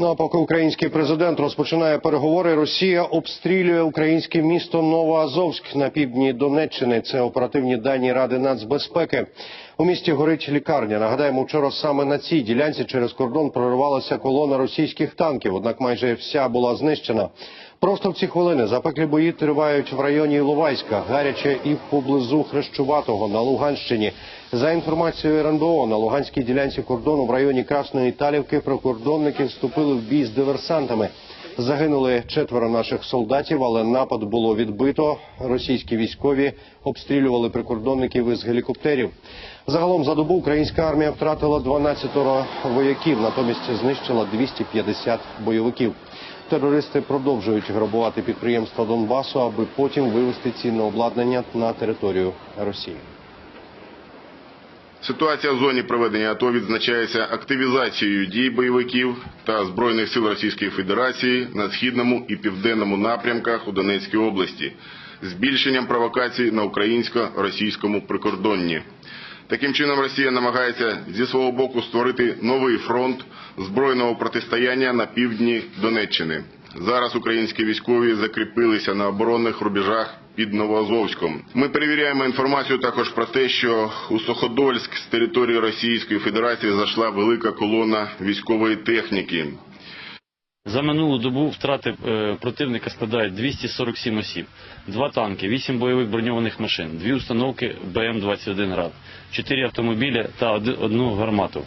Ну а поки український президент розпочинає переговори, Росія обстрілює українське місто Новоазовськ на півдні Донеччини. Це оперативні дані Ради нацбезпеки. У місті горить лікарня. Нагадаємо, вчора саме на цій ділянці через кордон проривалася колона російських танків. Однак майже вся була знищена. Просто в ці хвилини запеклі бої тривають в районі Іловайська, гаряче і поблизу Хрещуватого на Луганщині. За інформацією РНБО, на Луганській ділянці кордону в районі Красної Італівки прикордонники вступили в бій з диверсантами. Загинули четверо наших солдатів, але напад було відбито. Російські військові обстрілювали прикордонників із гелікоптерів. Загалом за добу українська армія втратила 12 вояків, натомість знищила 250 бойовиків. Терористи продовжують грабувати підприємства Донбасу, аби потім вивезти цінне обладнання на територію Росії. Ситуація в зоні проведення АТО відзначається активізацією дій бойовиків та збройних сил Російської Федерації на східному і південному напрямках у Донецькій області, збільшенням провокацій на українсько-російському прикордонні. Таким чином, Росія намагається зі свого боку створити новий фронт збройного протистояння на півдні Донеччини. Зараз українські військові закріпилися на оборонних рубежах під Новоазовськом. Ми перевіряємо інформацію також про те, що у Суходольськ з території Російської Федерації зайшла велика колона військової техніки. За минулу добу втрати е, противника складають 247 осіб, два танки, 8 бойових броньованих машин, дві установки БМ-21 «Град», 4 автомобілі та одну гармату.